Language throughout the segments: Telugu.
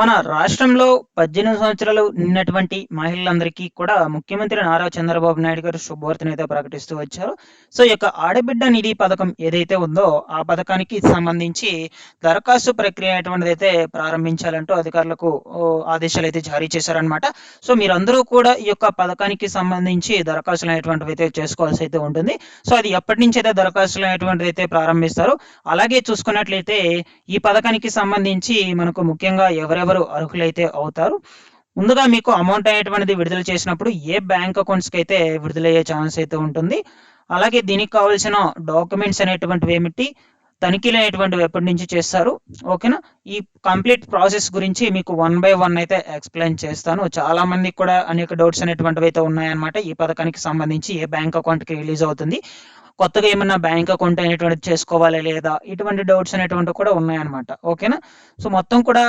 మన రాష్ట్రంలో పద్దెనిమిది సంవత్సరాలు నిన్నటువంటి మహిళలందరికీ కూడా ముఖ్యమంత్రి నారా చంద్రబాబు నాయుడు గారు శుభవార్తనైతే అయితే ప్రకటిస్తూ వచ్చారు. సో ఈ యొక్క ఆడబిడ్డ నిధి పథకం ఏదైతే ఉందో ఆ పథకానికి సంబంధించి దరఖాస్తు ప్రక్రియ అటువంటిది అయితే ప్రారంభించాలంటూ అధికారులకు ఆదేశాలు అయితే జారీ చేశారనమాట సో మీరందరూ కూడా ఈ యొక్క పథకానికి సంబంధించి దరఖాస్తులు అనేటువంటివి అయితే చేసుకోవాల్సి అయితే ఉంటుంది. సో అది ఎప్పటి నుంచి అయితే దరఖాస్తులు అనేటువంటిది అయితే ప్రారంభిస్తారు? అలాగే చూసుకున్నట్లయితే ఈ పథకానికి సంబంధించి మనకు ముఖ్యంగా ఎవరెవరు అర్హులైతే అవుతారు. ముందుగా మీకు అమౌంట్ అనేటువంటిది విడుదల చేసినప్పుడు ఏ బ్యాంక్ అకౌంట్స్కి అయితే విడుదలయ్యే ఛాన్స్ అయితే ఉంటుంది. అలాగే దీనికి కావాల్సిన డాక్యుమెంట్స్ అనేటువంటివి ఏమిటి తనిఖీలు అనేటువంటివి ఎప్పటి నుంచి చేస్తారు ఓకేనా ఈ కంప్లీట్ ప్రాసెస్ గురించి మీకు వన్ బై వన్ అయితే ఎక్స్ప్లెయిన్ చేస్తాను. చాలా మందికి కూడా అనేక డౌట్స్ అనేటువంటివి అయితే ఉన్నాయన్నమాట. ఈ పథకానికి సంబంధించి ఏ బ్యాంక్ అకౌంట్కి రిలీజ్ అవుతుంది కొత్తగా ఏమన్నా బ్యాంక్ అకౌంట్ అనేటువంటిది చేసుకోవాలా లేదా ఇటువంటి డౌట్స్ అనేటువంటివి కూడా ఉన్నాయన్నమాట ఓకేనా సో మొత్తం కూడా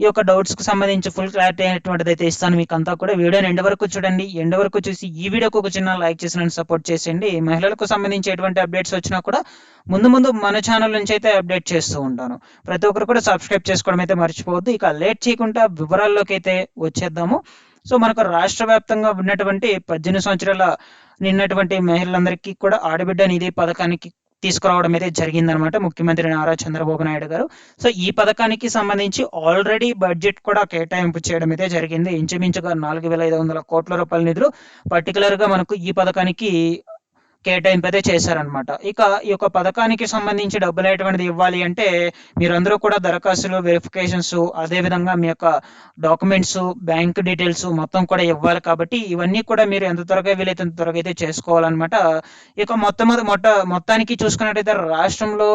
ఈ యొక్క డౌట్స్కి సంబంధించి ఫుల్ క్లారిటీ అనేటువంటిది అయితే ఇస్తాను మీకు అంతా కూడా వీడియోని ఎండ్ వరకు చూడండి. ఎండ్ వరకు చూసి ఈ వీడియోకి ఒక చిన్న లైక్ చేసి నన్ను సపోర్ట్ చేసేయండి. మహిళలకు సంబంధించి ఎటువంటి అప్డేట్స్ వచ్చినా కూడా ముందు ముందు మన ఛానల్ నుంచి అయితే అప్డేట్ చేస్తూ ఉంటాను. ప్రతి ఒక్కరు కూడా సబ్స్క్రైబ్ చేసుకోవడం అయితే మర్చిపోవద్దు. ఇక లేట్ చేయకుండా వివరాల్లోకి అయితే వచ్చేద్దాము. సో మనకు రాష్ట్ర వ్యాప్తంగా ఉన్నటువంటి పద్దెనిమిది సంవత్సరాల నిన్నటువంటి మహిళలందరికీ కూడా ఆడబిడ్డ నిధి పథకానికి తీసుకురావడం అయితే జరిగిందనమాట ముఖ్యమంత్రి నారా చంద్రబాబు నాయుడు గారు. సో ఈ పథకానికి సంబంధించి ఆల్రెడీ బడ్జెట్ కూడా కేటాయింపు చేయడం అయితే జరిగింది. ఇంచుమించుగా నాలుగు వేల ఐదు వందల కోట్ల రూపాయల నిధులు పర్టికులర్గా మనకు ఈ పథకానికి కేటాయింపు అయితే చేశారనమాట ఇక ఈ యొక్క పథకానికి సంబంధించి డబ్బులు అనేటువంటిది ఇవ్వాలి అంటే మీరందరూ కూడా దరఖాస్తులు వెరిఫికేషన్స్ అదే విధంగా మీ యొక్క డాక్యుమెంట్స్ బ్యాంక్ డీటెయిల్స్ మొత్తం కూడా ఇవ్వాలి కాబట్టి ఇవన్నీ కూడా మీరు ఎంత త్వరగా వీలైతే అంత త్వరగా అయితే చేసుకోవాలన్నమాట. ఇక మొత్తం మొట్ట మొత్తానికి చూసుకున్నట్టయితే రాష్ట్రంలో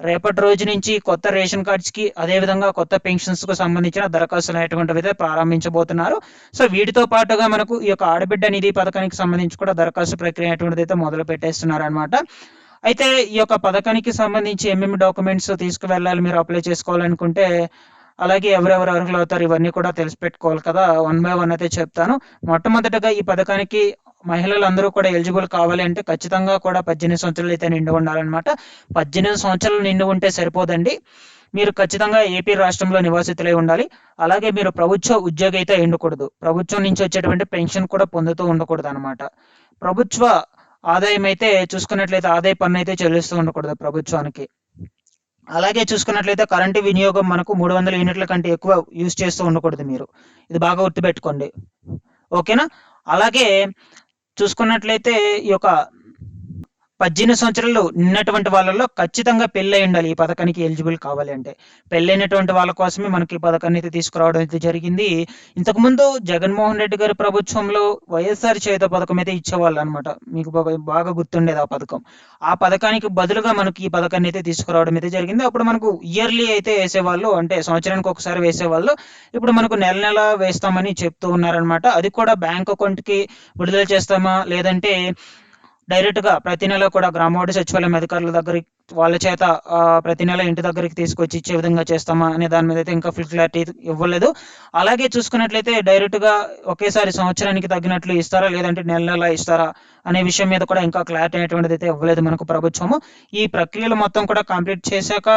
రేపటి రోజు నుంచి కొత్త రేషన్ కార్డ్స్కి అదే విధంగా కొత్త పెన్షన్స్కు సంబంధించిన దరఖాస్తులు అనేటువంటివి అయితే ప్రారంభించబోతున్నారు. సో వీటితో పాటుగా మనకు ఈ యొక్క ఆడబిడ్డ నిధి పథకానికి సంబంధించి కూడా దరఖాస్తు ప్రక్రియ అనేటువంటిది అయితే మొదలు పెట్టేస్తున్నారు అనమాట అయితే ఈ యొక్క పథకానికి సంబంధించి ఏమేమి డాక్యుమెంట్స్ తీసుకువెళ్ళాలి మీరు అప్లై చేసుకోవాలనుకుంటే అలాగే ఎవరెవరు అర్హులు అవుతారు ఇవన్నీ కూడా తెలిసి పెట్టుకోవాలి కదా. వన్ బై వన్ అయితే చెప్తాను. మొట్టమొదటగా ఈ పథకానికి మహిళలందరూ కూడా ఎలిజిబుల్ కావాలి అంటే ఖచ్చితంగా కూడా పద్దెనిమిది సంవత్సరాలు అయితే నిండి ఉండాలన్నమాట. పద్దెనిమిది సంవత్సరాలు నిండి ఉంటే సరిపోదండి. మీరు ఖచ్చితంగా ఏపీ రాష్ట్రంలో నివాసితులై ఉండాలి. అలాగే మీరు ప్రభుత్వ ఉద్యోగి అయితే ఉండకూడదు ప్రభుత్వం నుంచి వచ్చేటువంటి పెన్షన్ కూడా పొందుతూ ఉండకూడదు అనమాట ప్రభుత్వ ఆదాయం అయితే చూసుకున్నట్లయితే ఆదాయ పన్ను అయితే చెల్లిస్తూ ఉండకూడదు ప్రభుత్వానికి. అలాగే చూసుకున్నట్లయితే కరెంటు వినియోగం మనకు మూడు వందల యూనిట్ల కంటే ఎక్కువ యూజ్ చేస్తూ ఉండకూడదు మీరు. ఇది బాగా గుర్తుపెట్టుకోండి. ఓకేనా? అలాగే చూసుకున్నట్లయితే ఈ యొక్క పద్దెనిమిది సంవత్సరాలు నిన్నటువంటి వాళ్ళలో ఖచ్చితంగా పెళ్ళై ఉండాలి ఈ పథకానికి ఎలిజిబుల్ కావాలి అంటే. పెళ్ళైనటువంటి వాళ్ళ కోసమే మనకి ఈ పథకాన్ని అయితే తీసుకురావడం అయితే జరిగింది. ఇంతకుముందు జగన్మోహన్ రెడ్డి గారి ప్రభుత్వంలో వైఎస్ఆర్ చేత పథకం అయితే ఇచ్చేవాళ్ళు అనమాట మీకు బాగా గుర్తుండేది ఆ పథకం. ఆ పథకానికి బదులుగా మనకి ఈ పథకాన్ని అయితే తీసుకురావడం అయితే జరిగింది. అప్పుడు మనకు ఇయర్లీ అయితే వేసేవాళ్ళు అంటే సంవత్సరానికి ఒకసారి వేసేవాళ్ళు. ఇప్పుడు మనకు నెల నెల వేస్తామని చెప్తూ ఉన్నారనమాట అది కూడా బ్యాంక్ అకౌంట్కి విడుదల చేస్తామా? లేదంటే డైరెక్ట్గా ప్రతి నెల కూడా గ్రామవాడి సచివాలయం అధికారుల దగ్గరికి వాళ్ళ చేత ప్రతి నెల ఇంటి దగ్గరికి తీసుకొచ్చి ఇచ్చే విధంగా చేస్తామా అనే దాని మీద అయితే ఇంకా ఫుల్ క్లారిటీ ఇవ్వలేదు. అలాగే చూసుకున్నట్లయితే డైరెక్ట్గా ఒకేసారి సంవత్సరానికి తగ్గినట్లు ఇస్తారా లేదంటే నెల నెల ఇస్తారా అనే విషయం మీద కూడా ఇంకా క్లారిటీ అనేటువంటిది అయితే ఇవ్వలేదు మనకు ప్రభుత్వము. ఈ ప్రక్రియలు మొత్తం కూడా కంప్లీట్ చేశాక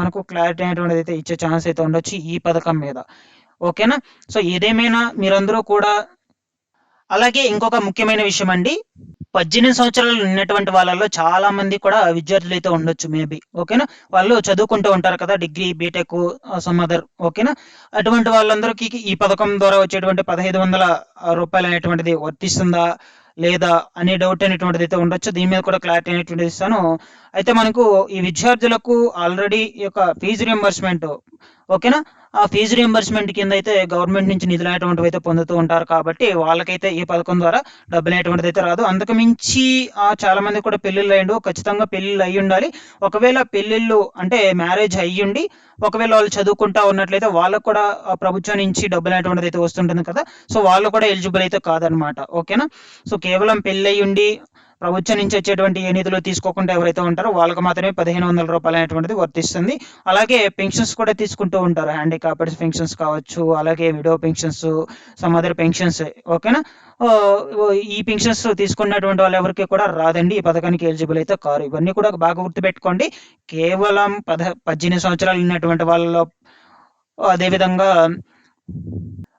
మనకు క్లారిటీ అనేటువంటిది అయితే ఇచ్చే ఛాన్స్ అయితే ఉండొచ్చు ఈ పథకం మీద. ఓకేనా? సో ఏదేమైనా మీరందరూ కూడా అలాగే ఇంకొక ముఖ్యమైన విషయం అండి. పద్దెనిమిది సంవత్సరాలు ఉన్నటువంటి వాళ్ళలో చాలా మంది కూడా విద్యార్థులు అయితే ఉండొచ్చు మేబీ. ఓకేనా? వాళ్ళు చదువుకుంటూ ఉంటారు కదా డిగ్రీ బీటెక్ సమ్ అదర్. ఓకేనా? అటువంటి వాళ్ళందరికీ ఈ పథకం ద్వారా వచ్చేటువంటి పదహైదు వందల రూపాయలు అనేటువంటిది వర్తిస్తుందా లేదా అనే డౌట్ అనేటువంటిది అయితే ఉండొచ్చు. దీని మీద కూడా క్లారిటీ అనేటువంటిది ఇస్తాను. అయితే మనకు ఈ విద్యార్థులకు ఆల్రెడీ ఈ యొక్క ఫీజు రియంబర్స్మెంట్ ఓకేనా? ఆ ఫీజు రియంబర్స్మెంట్ కింద అయితే గవర్నమెంట్ నుంచి నిధులు అనేటువంటివి అయితే పొందుతూ ఉంటారు కాబట్టి వాళ్ళకైతే ఈ పథకం ద్వారా డబ్బులు అనేటువంటిది అయితే రాదు. అంతకు మించి చాలా మంది కూడా పెళ్ళిళ్ళు అయ్యిండు ఖచ్చితంగా పెళ్ళిళ్ళు అయ్యి ఉండాలి. ఒకవేళ పెళ్ళిళ్ళు అంటే మ్యారేజ్ అయ్యుండి ఒకవేళ వాళ్ళు చదువుకుంటా ఉన్నట్లయితే వాళ్ళకు కూడా ప్రభుత్వం నుంచి డబ్బులు అనేటువంటిది అయితే వస్తుంటుంది కదా. సో వాళ్ళు కూడా ఎలిజిబుల్ అయితే కాదనమాట. ఓకేనా? సో కేవలం పెళ్ళి అయ్యుండి ప్రభుత్వం నుంచి వచ్చేటువంటి ఏ నిధులు తీసుకోకుండా ఎవరైతే ఉంటారో వాళ్ళకి మాత్రమే పదిహేను వందల రూపాయలు అనేటువంటిది వర్తిస్తుంది. అలాగే పెన్షన్స్ కూడా తీసుకుంటూ ఉంటారు. హ్యాండికాప్డ్ పెన్షన్స్ కావచ్చు అలాగే widow pensions some other pensions. ఓకేనా? ఈ పెన్షన్స్ తీసుకున్నటువంటి వాళ్ళు ఎవరికి కూడా రాదండి. ఈ పథకానికి ఎలిజిబుల్ అయితే కారు. ఇవన్నీ కూడా బాగా గుర్తుపెట్టుకోండి. కేవలం పద పద్దెనిమిది సంవత్సరాలు ఉన్నటువంటి వాళ్ళలో అదేవిధంగా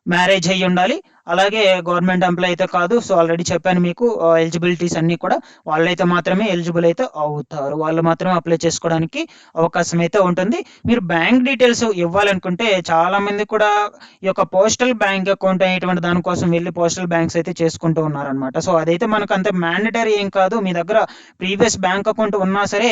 మ్యారేజ్ అయ్యి ఉండాలి. అలాగే గవర్నమెంట్ ఎంప్లాయ్ అయితే కాదు. సో ఆల్రెడీ చెప్పాను మీకు ఎలిజిబిలిటీస్ అన్నీ కూడా వాళ్ళైతే మాత్రమే ఎలిజిబుల్ అయితే అవుతారు. వాళ్ళు మాత్రమే అప్లై చేసుకోవడానికి అవకాశం అయితే ఉంటుంది. మీరు బ్యాంక్ డీటెయిల్స్ ఇవ్వాలనుకుంటే చాలా మంది కూడా ఈ యొక్క పోస్టల్ బ్యాంక్ అకౌంట్ అనేటువంటి దానికోసం వెళ్ళి పోస్టల్ బ్యాంక్స్ అయితే చేసుకుంటూ ఉన్నారనమాట సో అదైతే మనకు అంత మ్యాండటరీ ఏం కాదు. మీ దగ్గర ప్రీవియస్ బ్యాంక్ అకౌంట్ ఉన్నా సరే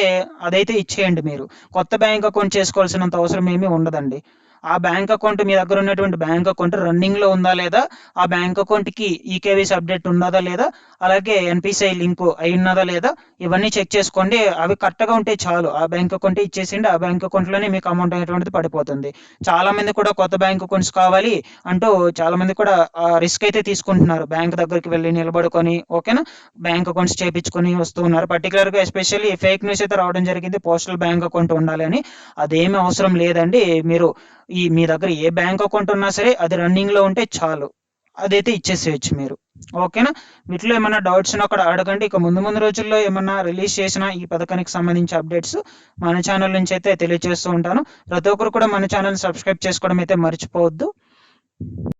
అదైతే ఇచ్చేయండి మీరు. కొత్త బ్యాంక్ అకౌంట్ చేసుకోవాల్సినంత అవసరం ఏమీ ఉండదండి. ఆ బ్యాంక్ అకౌంట్ మీ దగ్గర ఉన్నటువంటి బ్యాంక్ అకౌంట్ రన్నింగ్లో ఉందా లేదా? ఆ బ్యాంక్ అకౌంట్కి ఈకేవీసీ అప్డేట్ ఉన్నదా లేదా? అలాగే ఎన్పిసిఐ లింక్ అయి ఉన్నదా లేదా? ఇవన్నీ చెక్ చేసుకోండి. అవి కరెక్ట్గా ఉంటే చాలు. ఆ బ్యాంక్ అకౌంట్ ఇచ్చేసిండి ఆ బ్యాంక్ అకౌంట్లోనే మీకు అమౌంట్ అనేటువంటిది పడిపోతుంది. చాలా మంది కూడా కొత్త బ్యాంక్ అకౌంట్స్ కావాలి అంటూ చాలా మంది కూడా రిస్క్ అయితే తీసుకుంటున్నారు. బ్యాంక్ దగ్గరికి వెళ్ళి నిలబడుకొని ఓకేనా బ్యాంక్ అకౌంట్స్ చేపించుకొని వస్తూ ఉన్నారు. పర్టికులర్గా ఎస్పెషల్లీ ఫేక్ న్యూస్ అయితే రావడం జరిగింది. పోస్టల్ బ్యాంక్ అకౌంట్ ఉండాలి అని. అదేమి అవసరం లేదండి. మీరు ఈ మీ దగ్గర ఏ బ్యాంక్ అకౌంట్ ఉన్నా సరే అది రన్నింగ్లో ఉంటే చాలు. అదైతే ఇచ్చేసేయచ్చు మీరు. ఓకేనా? వీటిలో ఏమైనా డౌట్స్ ఉన్నా అక్కడ అడగండి. ఇక ముందు ముందు రోజుల్లో ఏమన్నా రిలీజ్ చేసిన ఈ పథకానికి సంబంధించి అప్డేట్స్ మన ఛానల్ నుంచి అయితే తెలియజేస్తూ ఉంటాను. ప్రతి ఒక్కరు కూడా మన ఛానల్ సబ్స్క్రైబ్ చేసుకోవడం అయితే మర్చిపోవద్దు.